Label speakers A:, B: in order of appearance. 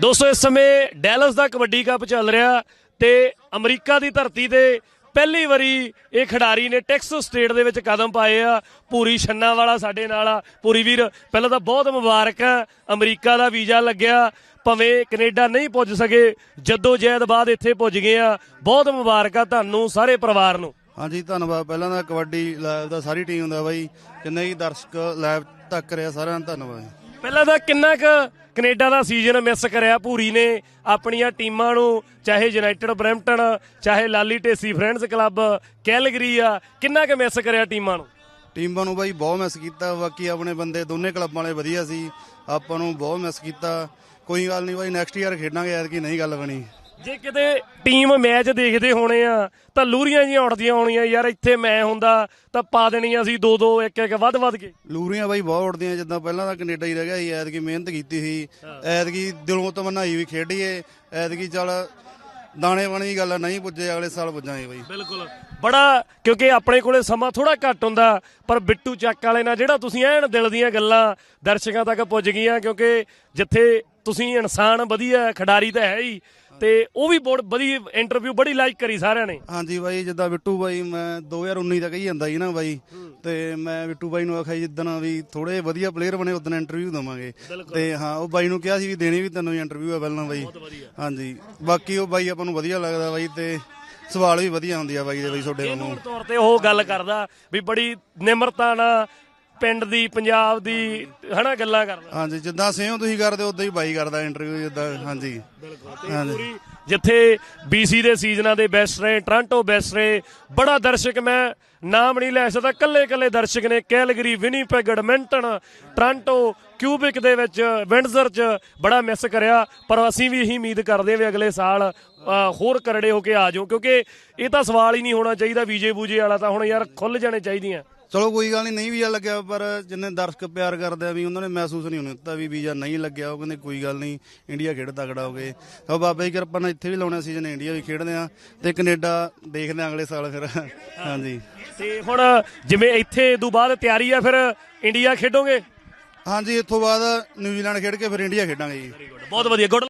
A: ਦੋਸਤੋ ਇਸ ਸਮੇਂ ਡੈਲਸ ਦਾ ਕਬੱਡੀ ਕੱਪ ਚੱਲ ਰਿਹਾ ਤੇ ਅਮਰੀਕਾ ਦੀ ਧਰਤੀ ਤੇ ਪਹਿਲੀ ਵਾਰੀ ਇਹ ਖਿਡਾਰੀ ਨੇ ਟੈਕਸਸ ਸਟੇਟ ਦੇ ਵਿੱਚ ਕਦਮ ਪਾਏ ਆ। ਪੂਰੀ ਛੰਨਾ ਵਾਲਾ ਸਾਡੇ ਨਾਲ ਆ। ਪੂਰੀ ਵੀਰ ਪਹਿਲਾਂ ਤਾਂ ਬਹੁਤ ਮੁਬਾਰਕ ਆ। ਅਮਰੀਕਾ ਦਾ ਵੀਜ਼ਾ ਲੱਗਿਆ। ਭਵੇਂ ਕੈਨੇਡਾ ਨਹੀਂ ਪੁੱਜ ਸਕੇ ਜਦੋਂ ਜੈਦ ਬਾਅਦ ਇੱਥੇ ਪੁੱਜ ਗਏ ਆ। ਬਹੁਤ ਮੁਬਾਰਕ ਆ ਤੁਹਾਨੂੰ ਸਾਰੇ ਪਰਿਵਾਰ ਨੂੰ।
B: ਹਾਂਜੀ ਧੰਨਵਾਦ। ਪਹਿਲਾਂ ਤਾਂ ਕਬੱਡੀ ਲਾਈਵ ਦਾ ਸਾਰੀ ਟੀਮ ਦਾ ਬਾਈ। ਜਿੰਨੇ ਵੀ ਦਰਸ਼ਕ ਲਾਈਵ ਤੱਕ ਰਿਹਾ ਸਾਰਿਆਂ ਦਾ ਧੰਨਵਾਦ।
A: ਪਹਿਲਾਂ ਤਾਂ ਕਿੰਨਾ ਕੁ ਕੈਨੇਡਾ ਦਾ ਸੀਜ਼ਨ ਮਿਸ ਕਰਿਆ ਭੂਰੀ ਨੇ ਆਪਣੀਆਂ ਟੀਮਾਂ ਨੂੰ, ਚਾਹੇ ਯੂਨਾਈਟਿਡ ਬਰੈਂਪਟਨ, ਚਾਹੇ Lali Dhesi Friends Club, Calgary ਆ, ਕਿੰਨਾ ਕੁ ਮਿਸ ਕਰਿਆ ਟੀਮਾਂ ਨੂੰ?
B: ਟੀਮਾਂ ਨੂੰ ਬਾਈ ਬਹੁਤ ਮਿਸ ਕੀਤਾ, ਬਾਕੀ ਆਪਣੇ ਬੰਦੇ ਦੋਨੇ ਕਲੱਬਾਂ ਵਾਲੇ ਵਧੀਆ ਸੀ, ਆਪਾਂ ਨੂੰ ਬਹੁਤ ਮਿਸ ਕੀਤਾ। ਕੋਈ ਗੱਲ ਨਹੀਂ ਬਾਈ ਨੈਕਸਟ ਈਅਰ ਖੇਡਾਂਗੇ, ਐਤਕੀ ਨਹੀਂ ਗੱਲ ਬਣੀ।
A: ਜੇ ਕਿਤੇ ਟੀਮ ਮੈਚ ਦੇਖਦੇ ਹੋਣੇ ਆ ਤਾਂ ਲੂਰੀਆਂ ਜੀਆਂ ਉੱਠਦੀਆਂ ਹੋਣੀਆਂ ਯਾਰ ਇੱਥੇ ਮੈਂ ਹੁੰਦਾ ਤਾਂ ਪਾ ਦੇਣੀਆਂ ਸੀ ਦੋ ਦੋ ਇੱਕ ਇੱਕ ਵੱਧ ਵੱਧ ਕੇ।
B: ਲੂਰੀਆਂ ਬਾਈ ਬਹੁਤ ਉੱਡਦੀਆਂ ਜਿੱਦਾਂ ਪਹਿਲਾਂ ਤਾਂ ਕੈਨੇਡਾ ਹੀ ਰਹਿ ਗਿਆ ਸੀ ਐਤਕੀ ਮਿਹਨਤ ਕੀਤੀ ਸੀ। ਐਤਕੀ ਦਿਲੋਂ ਤਮਨਾਈ ਵੀ ਖੇਡੀਏ ਐਤਕੀ ਚੱਲ ਦਾਣੇ ਵਾਲੀ ਦੀ ਗੱਲ ਨਹੀਂ ਪੁੱਜੇ ਅਗਲੇ ਸਾਲ ਪੁੱਜਾਂਗੇ ਬਾਈ।
A: ਬਿਲਕੁਲ। ਬੜਾ ਕਿਉਂਕਿ ਆਪਣੇ ਕੋਲੇ ਸਮਾਂ ਥੋੜਾ ਘੱਟ ਹੁੰਦਾ ਪਰ ਬਿੱਟੂ ਚੱਕ ਵਾਲੇ ਨਾਲ ਜਿਹੜਾ ਤੁਸੀਂ ਐਨ ਦਿਲ ਦੀਆਂ ਗੱਲਾਂ ਦਰਸ਼ਕਾਂ ਤੱਕ ਪੁੱਜ ਗਈਆਂ ਕਿਉਂਕਿ ਜਿੱਥੇ ਤੁਸੀਂ ਇਨਸਾਨ ਵਧੀਆ ਖਿਡਾਰੀ ਤਾਂ ਹੈ ਹੀ। ਤੇ ਉਹ ਵੀ ਬਹੁਤ ਵਧੀਆ ਇੰਟਰਵਿਊ ਬੜੀ ਲਾਈਕ ਕਰੀ ਸਾਰਿਆਂ ਨੇ।
B: ਹਾਂਜੀ ਬਾਈ ਜਿੱਦਾਂ ਬਿੱਟੂ ਬਾਈ ਮੈਂ 2019 ਦਾ ਕਹੀ ਜਾਂਦਾ ਸੀ ਨਾ ਬਾਈ। ਤੇ ਮੈਂ ਬਿੱਟੂ ਬਾਈ ਨੂੰ ਆਖਿਆ ਜਿੱਦਣ ਵੀ ਥੋੜੇ ਵਧੀਆ ਪਲੇਅਰ ਬਣੇ ਉਦੋਂ ਇੰਟਰਵਿਊ ਦਵਾਂਗੇ। ਤੇ ਹਾਂ ਉਹ ਬਾਈ ਨੂੰ ਕਿਹਾ ਸੀ ਵੀ ਦੇਣੀ ਵੀ ਤੈਨੂੰ ਇੰਟਰਵਿਊ ਆ ਪਹਿਲਾਂ ਬਾਈ। ਹਾਂਜੀ ਬਾਕੀ ਉਹ ਬਾਈ ਆਪਾਂ ਨੂੰ ਵਧੀਆ ਲੱਗਦਾ ਬਾਈ ਤੇ ਸਵਾਲ ਵੀ ਵਧੀਆ ਹੁੰਦੀ ਆ ਬਾਈ ਦੇ ਬਾਈ ਤੁਹਾਡੇ ਵਾਂਗੂ
A: ਮੂਲ ਤੌਰ ਤੇ ਉਹ ਗੱਲ ਕਰਦਾ ਵੀ ਬੜੀ ਨਿਮਰਤਾ ਨਾਲ ਪਿੰਡ ਦੀ ਪੰਜਾਬ ਦੀ ਹਨਾ ਗੱਲਾਂ ਕਰਦਾ।
B: ਹਾਂਜੀ ਜਿੱਦਾਂ ਸੇਮ ਤੁਸੀਂ ਕਰਦੇ ਉਦਾਂ ਹੀ ਬਾਈ ਕਰਦਾ ਇੰਟਰਵਿਊ ਜਿੱਦਾਂ ਹਾਂਜੀ। ਹਾਂਜੀ।
A: ਜਿੱਥੇ BC ਦੇ ਸੀਜ਼ਨਾਂ ਦੇ ਬੈਸਟ ਰਹੇ ਟ੍ਰਾਂਟੋ ਬੈਸਟ ਰਹੇ ਬੜਾ ਦਰਸ਼ਕ ਮੈਂ ਨਾਮ ਨਹੀਂ ਲੈ ਸਕਦਾ ਕੱਲੇ ਕੱਲੇ ਦਰਸ਼ਕ ਨੇ Calgary Winnipeg Edmonton Toronto Quebec ਦੇ ਵਿੱਚ ਵਿੰਡਜ਼ਰ ਚ ਬੜਾ ਮਿਸ ਕਰਿਆ ਪਰ ਅਸੀਂ ਵੀ ਇਹੀ ਉਮੀਦ ਕਰਦੇ ਹਾਂ ਵੀ ਅਗਲੇ ਸਾਲ ਹੋਰ ਕਰੜੇ ਹੋ ਕੇ ਆ ਜਾਓ ਕਿਉਂਕਿ ਇਹ ਤਾਂ ਸਵਾਲ ਹੀ ਨਹੀਂ ਹੋਣਾ ਚਾਹੀਦਾ ਵੀਜੇ ਬੂਜੇ ਵਾਲਾ ਤਾਂ ਹੁਣ ਯਾਰ ਖੁੱਲ ਜਾਣੇ ਚਾਹੀਦੀਆਂ।
B: ਚਲੋ ਕੋਈ ਗੱਲ ਨਹੀਂ ਨਹੀਂ ਵੀਜ਼ਾ ਲੱਗਿਆ ਪਰ ਜਿੰਨੇ ਦਰਸ਼ਕ ਪਿਆਰ ਕਰਦੇ ਆ ਵੀ ਉਹਨਾਂ ਨੇ ਮਹਿਸੂਸ ਨਹੀਂ ਹੋਣ ਦਿੱਤਾ ਵੀ ਵੀਜ਼ਾ ਨਹੀਂ ਲੱਗਿਆ ਉਹ ਕਹਿੰਦੇ ਕੋਈ ਗੱਲ ਨਹੀਂ ਇੰਡੀਆ ਖੇਡ ਤਗੜਾ ਹੋ ਗਏ। ਤਾਂ ਬਾਬਾ ਜੀ ਕਿਰਪਾ ਨਾਲ ਇੱਥੇ ਵੀ ਲਾਉਣਾ ਸੀਜ਼ਨ ਇੰਡੀਆ ਵੀ ਖੇਡਦੇ ਆ ਤੇ ਕੈਨੇਡਾ ਦੇਖਦੇ ਆ ਅਗਲੇ ਸਾਲ ਫਿਰ। ਹਾਂਜੀ।
A: ਤੇ ਹੁਣ ਜਿਵੇਂ ਇੱਥੇ ਤੋਂ ਬਾਅਦ ਤਿਆਰੀ ਆ ਫਿਰ ਇੰਡੀਆ ਖੇਡੋਗੇ?
B: ਹਾਂਜੀ ਇੱਥੋਂ ਬਾਅਦ ਨਿਊਜ਼ੀਲੈਂਡ ਖੇਡ ਕੇ ਫਿਰ ਇੰਡੀਆ ਖੇਡਾਂਗੇ ਜੀ।
A: ਬਹੁਤ ਵਧੀਆ। ਗੁੱਡ